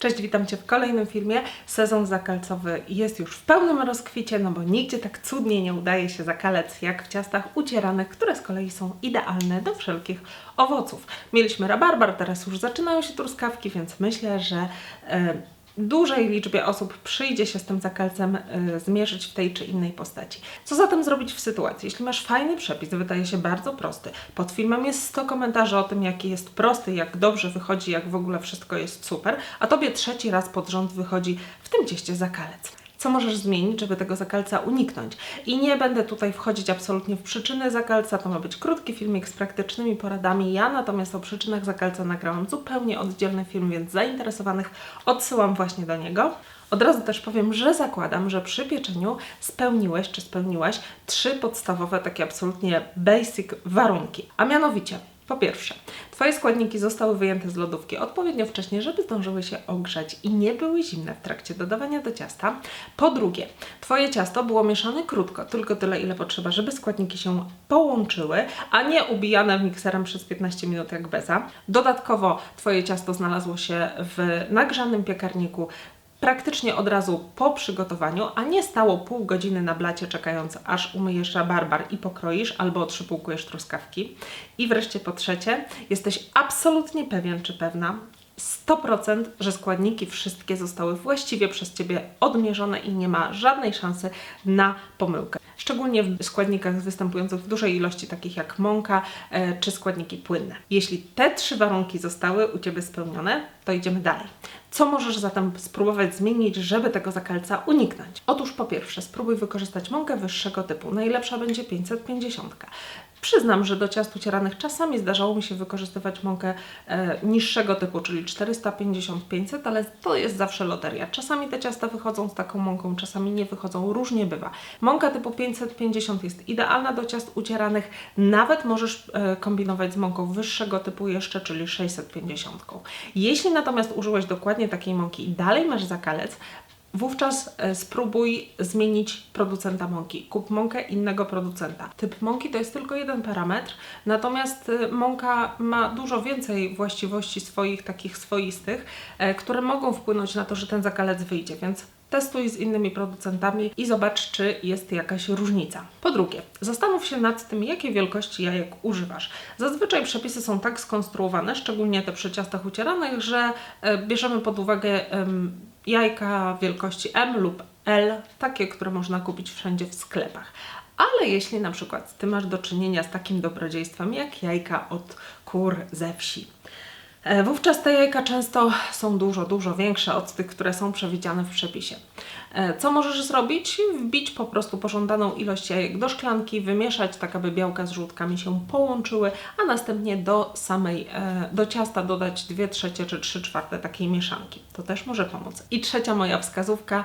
Cześć, witam Cię w kolejnym filmie. Sezon zakalcowy jest już w pełnym rozkwicie, no bo nigdzie tak cudnie nie udaje się zakalec jak w ciastach ucieranych, które z kolei są idealne do wszelkich owoców. Mieliśmy rabarbar, teraz już zaczynają się truskawki, więc myślę, że e, dużej liczbie osób przyjdzie się z tym zakalcem e, zmierzyć w tej czy innej postaci. Co zatem zrobić w sytuacji? Jeśli masz fajny przepis, wydaje się bardzo prosty, pod filmem jest 100 komentarzy o tym, jaki jest prosty, jak dobrze wychodzi, jak w ogóle wszystko jest super, a Tobie trzeci raz pod rząd wychodzi w tym cieście zakalec co możesz zmienić, żeby tego zakalca uniknąć. I nie będę tutaj wchodzić absolutnie w przyczyny zakalca, to ma być krótki filmik z praktycznymi poradami. Ja natomiast o przyczynach zakalca nagrałam zupełnie oddzielny film, więc zainteresowanych odsyłam właśnie do niego. Od razu też powiem, że zakładam, że przy pieczeniu spełniłeś czy spełniłaś trzy podstawowe, takie absolutnie basic warunki. A mianowicie, po pierwsze, Twoje składniki zostały wyjęte z lodówki odpowiednio wcześnie, żeby zdążyły się ogrzać i nie były zimne w trakcie dodawania do ciasta. Po drugie, Twoje ciasto było mieszane krótko, tylko tyle, ile potrzeba, żeby składniki się połączyły, a nie ubijane mikserem przez 15 minut jak beza. Dodatkowo Twoje ciasto znalazło się w nagrzanym piekarniku praktycznie od razu po przygotowaniu, a nie stało pół godziny na blacie czekając aż umyjesz rabarbar i pokroisz albo otrzypałkujesz truskawki. I wreszcie po trzecie, jesteś absolutnie pewien czy pewna, 100%, że składniki wszystkie zostały właściwie przez Ciebie odmierzone i nie ma żadnej szansy na pomyłkę. Szczególnie w składnikach występujących w dużej ilości, takich jak mąka e, czy składniki płynne. Jeśli te trzy warunki zostały u Ciebie spełnione, to idziemy dalej. Co możesz zatem spróbować zmienić, żeby tego zakalca uniknąć? Otóż po pierwsze, spróbuj wykorzystać mąkę wyższego typu. Najlepsza będzie 550. Przyznam, że do ciast ucieranych czasami zdarzało mi się wykorzystywać mąkę e, niższego typu, czyli 450-500, ale to jest zawsze loteria. Czasami te ciasta wychodzą z taką mąką, czasami nie wychodzą, różnie bywa. Mąka typu 550 jest idealna do ciast ucieranych, nawet możesz e, kombinować z mąką wyższego typu jeszcze, czyli 650. Jeśli natomiast użyłeś dokładnie takiej mąki i dalej masz zakalec, Wówczas e, spróbuj zmienić producenta mąki. Kup mąkę innego producenta. Typ mąki to jest tylko jeden parametr, natomiast e, mąka ma dużo więcej właściwości swoich, takich swoistych, e, które mogą wpłynąć na to, że ten zakalec wyjdzie, więc testuj z innymi producentami i zobacz, czy jest jakaś różnica. Po drugie, zastanów się nad tym, jakie wielkości jajek używasz. Zazwyczaj przepisy są tak skonstruowane, szczególnie te przy ciastach ucieranych, że bierzemy pod uwagę jajka wielkości M lub L, takie, które można kupić wszędzie w sklepach. Ale jeśli na przykład Ty masz do czynienia z takim dobrodziejstwem jak jajka od kur ze wsi, Wówczas te jajka często są dużo, dużo większe od tych, które są przewidziane w przepisie. E, co możesz zrobić? Wbić po prostu pożądaną ilość jajek do szklanki, wymieszać tak, aby białka z żółtkami się połączyły, a następnie do samej, e, do ciasta dodać 2 trzecie czy 3 czwarte takiej mieszanki. To też może pomóc. I trzecia moja wskazówka,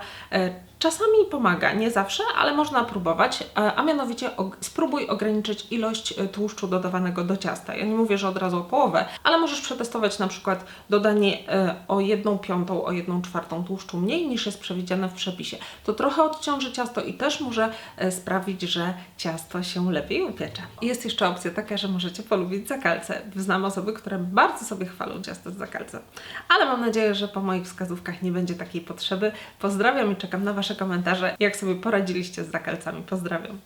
Czasami pomaga, nie zawsze, ale można próbować, a mianowicie spróbuj ograniczyć ilość e, tłuszczu dodawanego do ciasta. Ja nie mówię, że od razu o połowę, ale możesz przetestować na przykład dodanie e, o jedną piątą, o jedną czwartą tłuszczu mniej niż jest przewidziane w przepisie. To trochę odciąży ciasto i też może e, sprawić, że ciasto się lepiej upiecze. Jest jeszcze opcja taka, że możecie polubić zakalce. Znam osoby, które bardzo sobie chwalą ciasto z zakalcem. Ale mam nadzieję, że po moich wskazówkach nie będzie takiej potrzeby. Pozdrawiam i czekam na Wasze komentarze, jak sobie poradziliście z zakalcami. Pozdrawiam.